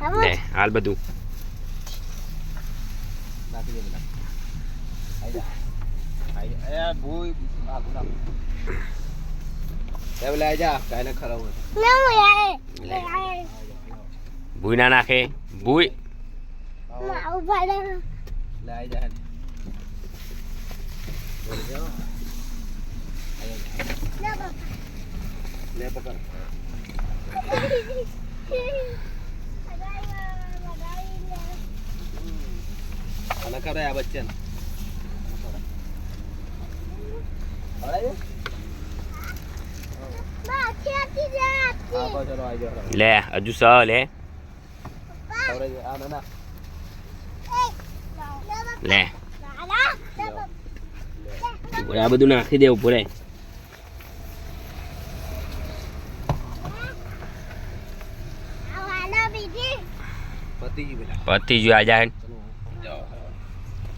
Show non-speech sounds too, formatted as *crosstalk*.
લે હાલ બધું. ભૂઈ ના નાખે. ભૂઈ. લે પકડ. *laughs* ચલો આઈ જાઓ લે હજુ સ લે. લે. આ બધું નાખી દેવું પૂરે પતિ પેલા. આ જાય